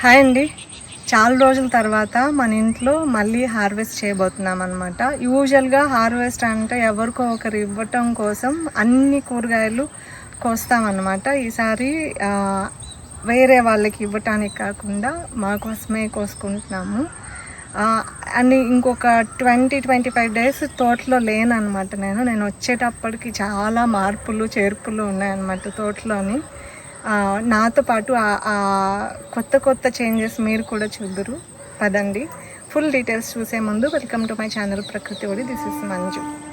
Hi అండి. చాలా రోజుల తర్వాత మన ఇంట్లో మళ్ళీ హార్వెస్ట్ చేయబోతున్నాం అనమాట యూజువల్గా హార్వెస్ట్ అంటే ఎవరికో ఒకరు ఇవ్వటం కోసం అన్ని కూరగాయలు కోస్తామన్నమాట ఈసారి వేరే వాళ్ళకి ఇవ్వటానికి కాకుండా మా కోసమే కోసుకుంటున్నాము. అండ్ ఇంకొక ట్వంటీ ట్వంటీ ఫైవ్ డేస్ తోటలో లేనమాట నేను. నేను వచ్చేటప్పటికి చాలా మార్పులు చేర్పులు ఉన్నాయన్నమాట తోటలోని. నాతో పాటు ఆ- కొత్త కొత్త చేంజెస్ మీరు కూడా చూద్దరు. పదండి. ఫుల్ డీటెయిల్స్ చూసే ముందు వెల్కమ్ టు మై ఛానల్ ప్రకృతి ఒడి. This is Manju.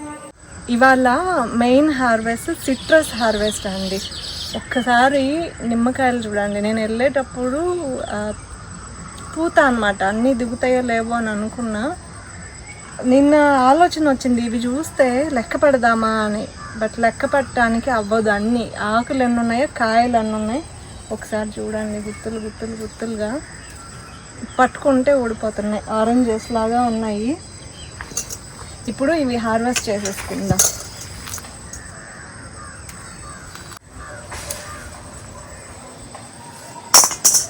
ఇవాళ మెయిన్ హార్వెస్ట్ సిట్రస్ హార్వెస్ట్ అండి. ఒక్కసారి నిమ్మకాయలు చూడండి. నేను వెళ్ళేటప్పుడు పూత అనమాట అన్నీ దిగుతాయో లేవో అని అనుకున్నా. నిన్న ఆలోచన వచ్చింది. ఇవి చూస్తే లెక్క పెడదామా అని. బట్ లెక్క పెట్టడానికి అవ్వదు అన్ని. ఆకులు ఎన్ని ఉన్నాయో కాయలు ఎన్ని ఉన్నాయి ఒకసారి చూడండి గుత్తులు గుత్తులు గుత్తులుగా పట్టుకుంటే ఊడిపోతున్నాయి. ఆరెంజెస్ లాగా ఉన్నాయి. ఇప్పుడు ఇవి హార్వెస్ట్ చేసేసుకుందాం.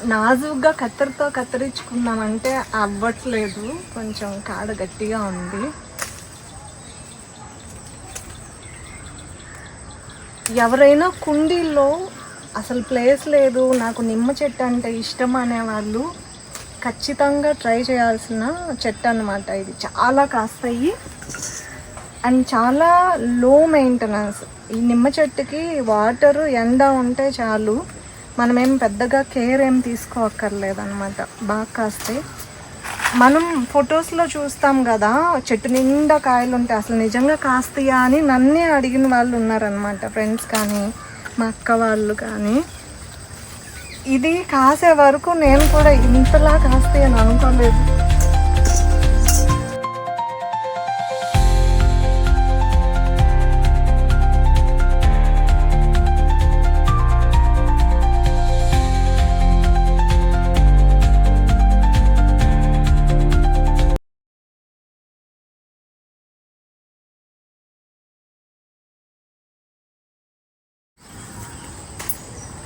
నాజుగ్గా కత్తెరతో కత్తిరించుకుందామంటే అవ్వట్లేదు. కొంచెం కాడ గట్టిగా ఉంది. ఎవరైనా కుండీల్లో అసలు ప్లేస్ లేదు నాకు నిమ్మ చెట్టు అంటే ఇష్టం అనేవాళ్ళు ఖచ్చితంగా ట్రై చేయాల్సిన చెట్టు అనమాట ఇది. చాలా కాస్తాయి అండ్ చాలా లో మెయింటెనెన్స్ ఈ నిమ్మ చెట్టుకి వాటర్ ఎండ ఉంటే చాలు. మనమేం పెద్దగా కేర్ ఏం తీసుకోక్కర్లేదు అనమాట బాగా కాస్తాయి. మనం ఫొటోస్లో చూస్తాం కదా చెట్టు నిండా కాయలు ఉంటాయి అసలు నిజంగా కాస్తాయా అని నన్నే అడిగిన వాళ్ళు ఉన్నారనమాట ఫ్రెండ్స్ కానీ మా అక్క వాళ్ళు కానీ. ఇది కాసే వరకు నేను కూడా ఇంతలా కాస్తాయని అనుకోలేదు.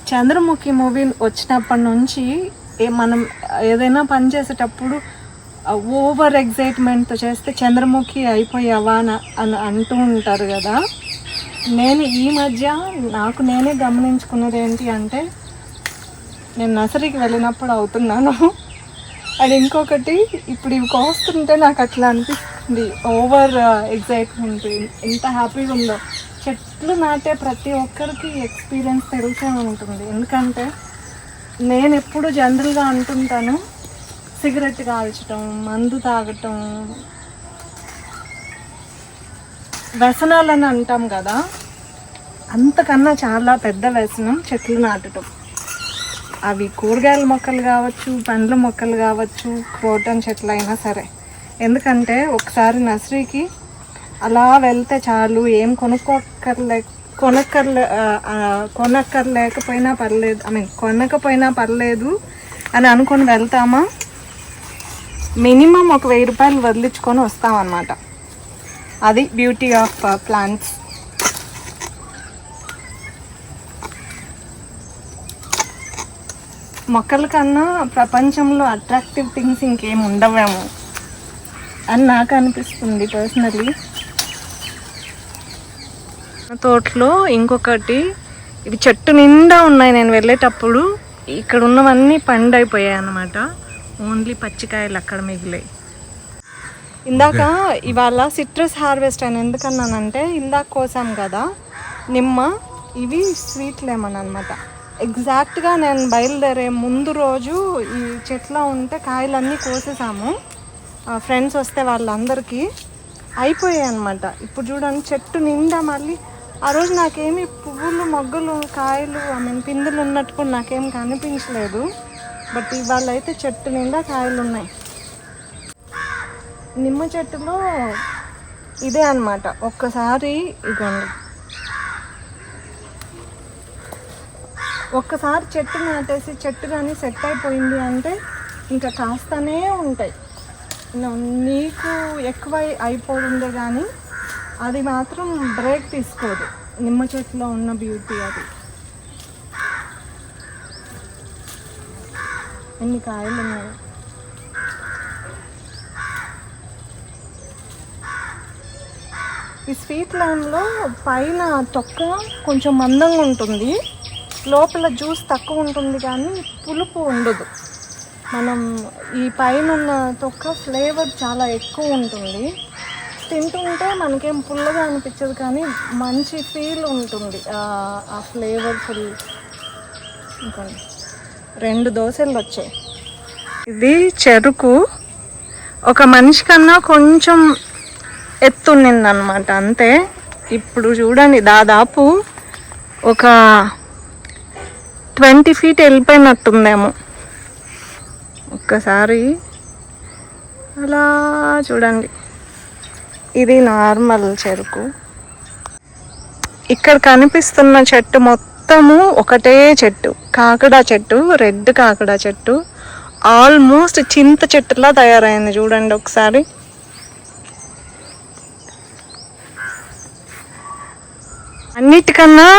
చంద్రముఖి మూవీ వచ్చినప్పటి నుంచి ఏ మనం ఏదైనా పని చేసేటప్పుడు ఓవర్ ఎగ్జైట్మెంట్తో చేస్తే చంద్రముఖి అయిపోయావా అని అని అంటూ ఉంటారు కదా. నేను ఈ మధ్య నాకు నేనే గమనించుకున్నది ఏంటి అంటే నేను నర్సరీకి వెళ్ళినప్పుడు అవుతున్నాను. అది ఇంకొకటి ఇప్పుడు ఇవి కోస్తుంటే నాకు అట్లా అనిపిస్తుంది ఓవర్ ఎగ్జైట్మెంట్ ఎంత హ్యాపీగా ఉందో. చెట్లు నాటే ప్రతి ఒక్కరికి ఎక్స్పీరియన్స్ తెలుసే ఉంటుంది. ఎందుకంటే నేను ఎప్పుడు జనరల్గా అంటుంటాను సిగరెట్ కాల్చడం మందు తాగటం వ్యసనాలని అంటాం కదా అంతకన్నా చాలా పెద్ద వ్యసనం చెట్లు నాటడం అవి కూరగాయల మొక్కలు కావచ్చు పండ్ల మొక్కలు కావచ్చు క్రోటన్ చెట్లు అయినా సరే. ఎందుకంటే ఒకసారి నర్సరీకి అలా వెళ్తే చాలు ఏం కొనుక్కోక్కర్లే కొనక్కర్లే కొనక్కర్లేకపోయినా పర్లేదు ఐ మీన్ కొనకపోయినా పర్లేదు అని అనుకొని వెళ్తామా? మినిమం ఒక వెయ్యి రూపాయలు వదిలించుకొని వస్తామన్నమాట. అది బ్యూటీ ఆఫ్ ప్లాంట్స్ మొక్కల కన్నా ప్రపంచంలో అట్రాక్టివ్ థింగ్స్ ఇంకేం ఉండవేమో అని నాకు అనిపిస్తుంది పర్సనలీ తోటలో ఇంకొకటి ఇవి చెట్టు నిండా ఉన్నాయి నేను వెళ్ళేటప్పుడు. ఇక్కడ ఉన్నవన్నీ పండైపోయాయి అన్నమాట ఓన్లీ పచ్చికాయలు అక్కడ మిగిలాయి. ఇందాక ఇవాళ సిట్రస్ హార్వెస్ట్ అని ఎందుకన్నానంటే ఇందాక కోసాం కదా నిమ్మ ఇవి స్వీట్ లెమన్ అనమాట ఎగ్జాక్ట్గా నేను బయలుదేరే ముందు రోజు ఈ చెట్లో ఉంటే కాయలన్నీ కోసేసాము. ఫ్రెండ్స్ వస్తే వాళ్ళందరికీ అయిపోయాయి అనమాట ఇప్పుడు చూడండి చెట్టు నిండా మళ్ళీ ఆ రోజు నాకేమి పువ్వులు మొగ్గలు కాయలు ఐ మీన్ పిందులు ఉన్నట్టు కూడా నాకేం కనిపించలేదు. బట్ ఇవాళ అయితే చెట్టు నిండా కాయలు ఉన్నాయి. నిమ్మ చెట్టులో ఇదే అన్నమాట. ఒక్కసారి ఇగోండి. ఒక్కసారి చెట్టు నాటేసి చెట్టు కానీ సెట్ అయిపోయింది అంటే ఇంకా కాస్తనే ఉంటాయి. నీకు ఎక్కువ అయిపోతుందే కానీ అది మాత్రం బ్రేక్ తీసుకోదు. నిమ్మ చెట్టులో ఉన్న బ్యూటీ అది. ఎన్ని కాయలు ఉన్నాయి? ఈ స్వీట్ లైమ్లో పైన తొక్క కొంచెం మందంగా ఉంటుంది. లోపల జ్యూస్ తక్కువ ఉంటుంది కానీ పులుపు ఉండదు. మనం ఈ పైన ఉన్న తొక్క ఫ్లేవర్ చాలా ఎక్కువ ఉంటుంది. తింటుంటే మనకేం పుల్లగా అనిపించదు కానీ మంచి ఫీల్ ఉంటుంది. ఆ- ఫ్లేవర్ఫుల్ ఇంకోండి. రెండు దోశలు వచ్చాయి. ఇది చెరుకు. ఒక మనిషి కన్నా కొంచెం ఎత్తున్నిందనమాట అంతే. ఇప్పుడు చూడండి దాదాపు ఒక ట్వంటీ ఫీట్ వెళ్ళిపోయినట్టుందేమో. ఒక్కసారి అలా చూడండి. ఇది నార్మల్ చెరుకు. ఇక్కడ కనిపిస్తున్న చెట్టు మొత్తము ఒకటే చెట్టు కాకడా చెట్టు రెడ్ కాకడా చెట్టు. ఆల్మోస్ట్ చింత చెట్టులా తయారైంది చూడండి ఒకసారి. అన్నిటికన్నా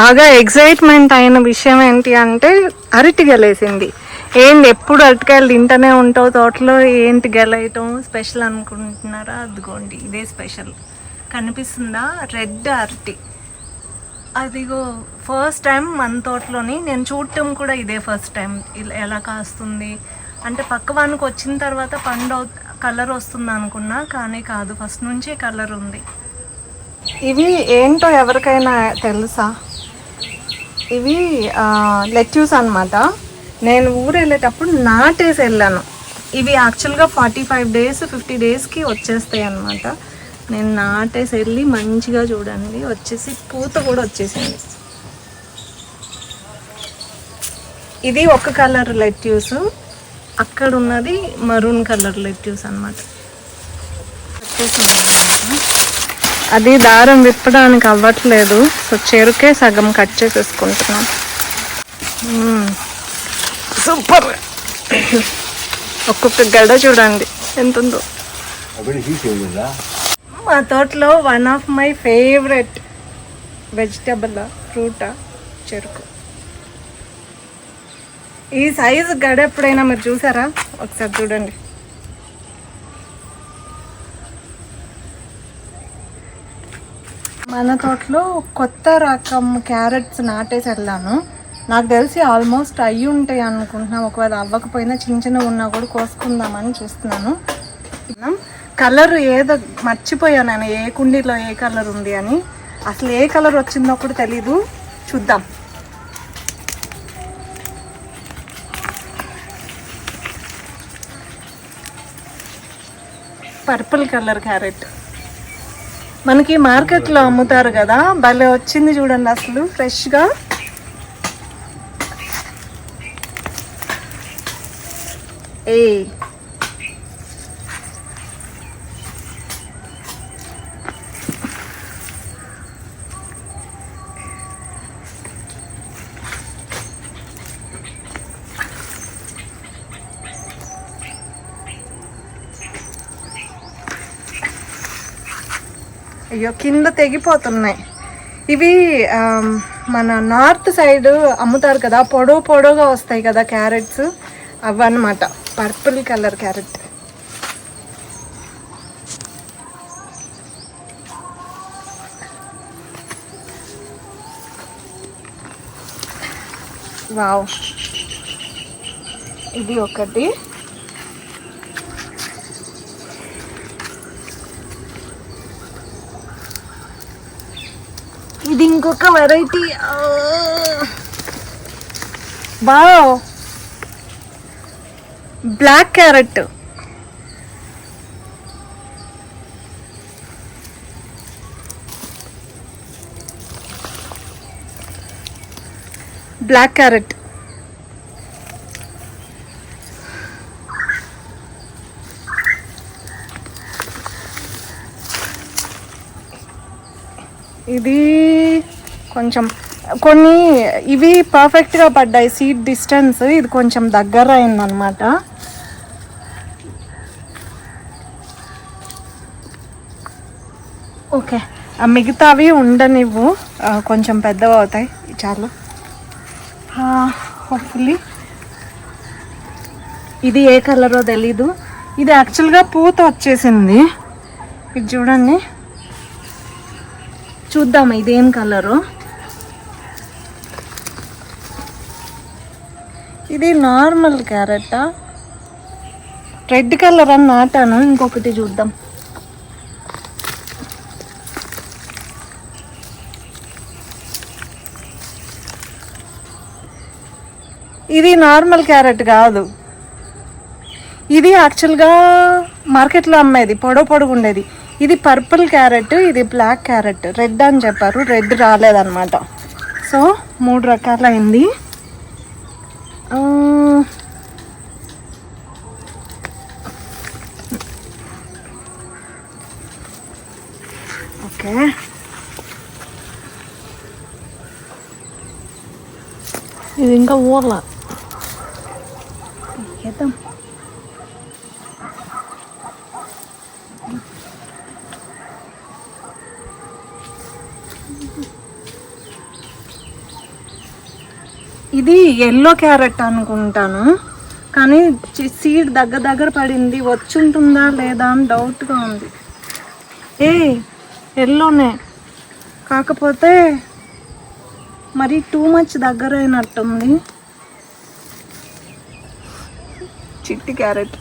బాగా ఎగ్జైట్మెంట్ అయిన విషయం ఏంటి అంటే అరటి గెలేసింది. ఏంటి ఎప్పుడు అరటికాయలు తింటూనే ఉంటావు? తోటలో ఏంటి గెలయటం? స్పెషల్ అనుకుంటున్నారా? అదిగోండి ఇదే స్పెషల్. కనిపిస్తుందా? రెడ్ అరటి. అదిగో ఫస్ట్ టైం మన తోటలోని నేను చూడటం కూడా ఇదే ఫస్ట్ టైం. ఇలా ఎలా కాస్తుంది? అంటే పక్క వానికి వచ్చిన తర్వాత పండు కలర్ వస్తుంది అనుకున్నా కానీ కాదు ఫస్ట్ నుంచే కలర్ ఉంది. ఇవి ఏంటో ఎవరికైనా తెలుసా? ఇవి లెట్యూస్ అనమాట నేను ఊరు వెళ్ళేటప్పుడు నాటేసి వెళ్ళాను. ఇవి యాక్చువల్గా ఫార్టీ ఫైవ్ డేస్ ఫిఫ్టీ డేస్కి వచ్చేస్తాయి అన్నమాట. నేను నాటేసి వెళ్ళి మంచిగా చూడండి. వచ్చేసి పూత కూడా వచ్చేసింది. ఇది ఒక కలర్ లెట్యూస్ అక్కడ ఉన్నది మరూన్ కలర్ లెట్యూస్ అనమాట అది దారం విప్పడానికి అవ్వట్లేదు. సో చెరుకే సగం కట్ చేసేసుకుంటున్నాం. సూపర్. ఒక్కొక్క గడ చూడండి. ఎంత ఉందో మా తోటలో one of my favourite vegetable fruit చెరుకు. ఈ సైజు గడ ఎప్పుడైనా మీరు చూసారా? ఒకసారి చూడండి. మన తోటలో కొత్త రకం క్యారెట్స్ నాటేసి వెళ్ళాను. నాకు తెలిసి ఆల్మోస్ట్ అయ్యి ఉంటాయి అనుకుంటున్నాను ఒకవేళ అవ్వకపోయినా చిన్న చిన్నవి ఉన్నా కూడా కోసుకుందామని చూస్తున్నాను. కలర్ ఏదో మర్చిపోయాను నేను. ఏ కుండీలో ఏ కలర్ ఉంది అని. అసలు ఏ కలర్ వచ్చిందో కూడా తెలీదు. చూద్దాం. పర్పుల్ కలర్ క్యారెట్ మనకి మార్కెట్లో అమ్ముతారు కదా. భలే వచ్చింది చూడండి అసలు. ఫ్రెష్గా ఏ. అయ్యో కింద తెగిపోతున్నాయి. ఇవి మన నార్త్ సైడ్ అమ్ముతారు కదా పొడవు పొడవుగా వస్తాయి కదా క్యారెట్స్ అవన్నమాట పర్పుల్ కలర్ క్యారెట్ వావ్ ఇది ఒకటి ఇది ఇంకొక variety wow black carrot. Black carrot. ఇది కొంచెం కొన్ని ఇవి పర్ఫెక్ట్గా పడ్డాయి. సీట్ డిస్టెన్స్ ఇది కొంచెం దగ్గర అయిందనమాట ఓకే. మిగతావి ఉండనివ్వు. కొంచెం పెద్దవి అవుతాయి. చాలు. హోప్ఫుల్లీ ఇది ఏ కలరో తెలీదు. ఇది యాక్చువల్గా పూత వచ్చేసింది. ఇది చూడండి. చూద్దాం ఇదేం కలరు. ఇది నార్మల్ క్యారెటా రెడ్ కలర్ అని నాటాను. ఇంకొకటి చూద్దాం. ఇది నార్మల్ క్యారెట్ కాదు. ఇది యాక్చువల్గా మార్కెట్లో అమ్మేది పొడవు పొడవు ఉండేది. ఇది పర్పుల్ క్యారెట్ ఇది బ్లాక్ క్యారెట్. రెడ్ అని చెప్పారు రెడ్ రాలేదన్నమాట. సో మూడు రకాలైంది. ఓకే. ఇది ఇంకా ఊర్లా. తీద్దాం ఇది ఎల్లో క్యారెట్ అనుకుంటాను. కానీ సీడ్ దగ్గర దగ్గర పడింది. వచ్చుంటుందా లేదా అని డౌట్గా ఉంది. ఏ ఎల్లోనే కాకపోతే మరి టూ మచ్ దగ్గర అయినట్టుంది చిట్టి క్యారెట్.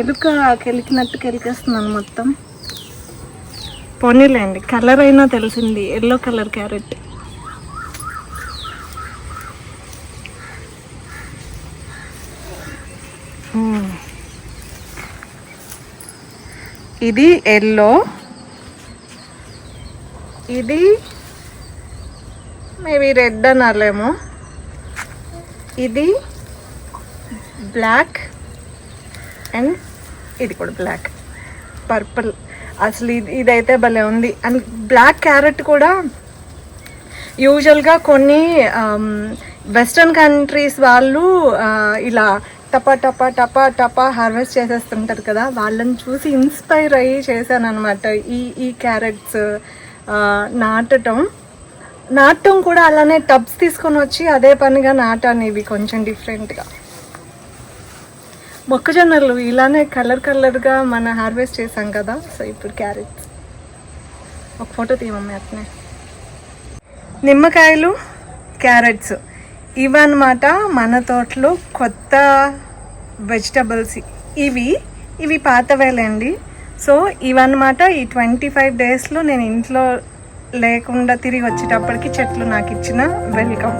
ఎలుక కెలికినట్టు కెలికేస్తున్నాను మొత్తం. పోనీలేండి కలర్ అయినా తెలిసింది ఎల్లో కలర్ క్యారెట్. ఇది ఎల్లో. ఇది మేబీ రెడ్ అనాలేమో. ఇది బ్లాక్ అండ్ ఇది కూడా బ్లాక్. పర్పుల్. అసలు ఇది ఇదైతే భలే ఉంది. అండ్ బ్లాక్ క్యారెట్ కూడా యూజువల్గా కొన్ని వెస్ట్రన్ కంట్రీస్ వాళ్ళు ఇలా టపా టపా టపా టపా హార్వెస్ట్ చేసేస్తుంటారు కదా వాళ్ళని చూసి ఇన్స్పైర్ అయ్యి చేశాను అనమాట ఈ ఈ క్యారెట్స్ నాటటం. నాటం కూడా అలానే టబ్స్ తీసుకొని వచ్చి అదే పనిగా నాటాను ఇవి కొంచెం డిఫరెంట్గా మొక్కజొన్నలు ఇలానే కలర్ కలర్గా మన హార్వెస్ట్ చేసాం కదా సో ఇప్పుడు క్యారెట్స్. ఒక ఫోటో తీయమమ్మ అట్నే. నిమ్మకాయలు క్యారెట్స్. ఇవన్నమాట మన తోటలో కొత్త వెజిటబుల్స్. ఇవి ఇవి పాతవేలండి. సో ఇవన్నమాట ఈ ట్వంటీ ఫైవ్ డేస్లో నేను ఇంట్లో లేకుండా తిరిగి వచ్చేటప్పటికి చెట్లు నాకు ఇచ్చిన వెల్కమ్.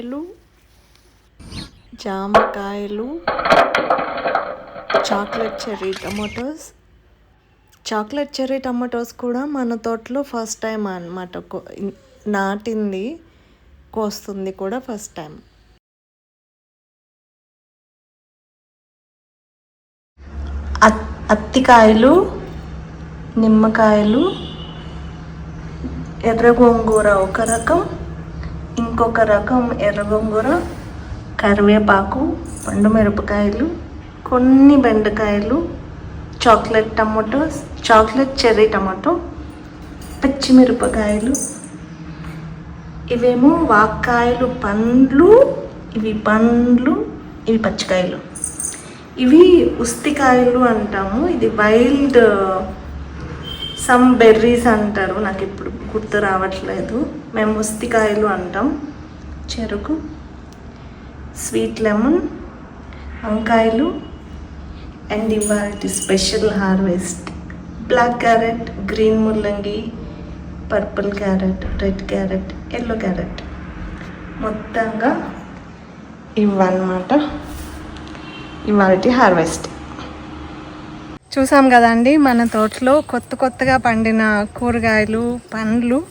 మిరపకాయలు జామకాయలు chocolate cherry tomatoes. Chocolate cherry tomatoes కూడా మన తోటలో ఫస్ట్ టైం అనమాట నాటింది కోస్తుంది కూడా ఫస్ట్ టైం అత్తికాయలు నిమ్మకాయలు ఎర్ర గోంగూర ఒక రకం ఇంకొక రకం ఎర్ర గోంగూర కరివేపాకు పండు మిరపకాయలు కొన్ని బెండకాయలు chocolate tomatoes chocolate cherry tomato పచ్చిమిరపకాయలు. ఇవేమో వాక్కాయలు పండ్లు ఇవి పండ్లు ఇవి పచ్చికాయలు. ఇవి ఉస్తికాయలు అంటాము. ఇది వైల్డ్ సమ్ బెర్రీస్ అంటారు. నాకు ఇప్పుడు గుర్తు రావట్లేదు. మేము ఉస్తికాయలు అంటాం. చెరుకు స్వీట్ లెమన్ వంకాయలు అండ్ ఇవాళ special harvest. Black carrot green ముల్లంగి purple carrot red carrot yellow carrot. మొత్తంగా ఇవన్నమాట ఇవాళ హార్వెస్ట్. చూసాం కదండి మన తోటలో కొత్త కొత్తగా పండిన కూరగాయలు పండ్లు.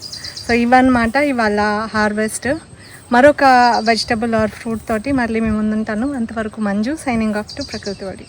సో ఇవన్నమాట ఇవాళ హార్వెస్ట్. మరొక వెజిటబుల్ ఆర్ ఫ్రూట్ తోటి మళ్ళీ మేము ముందుంటాను. అంతవరకు మంజు సైనింగ్ ఆఫ్ టు ప్రకృతి వాడి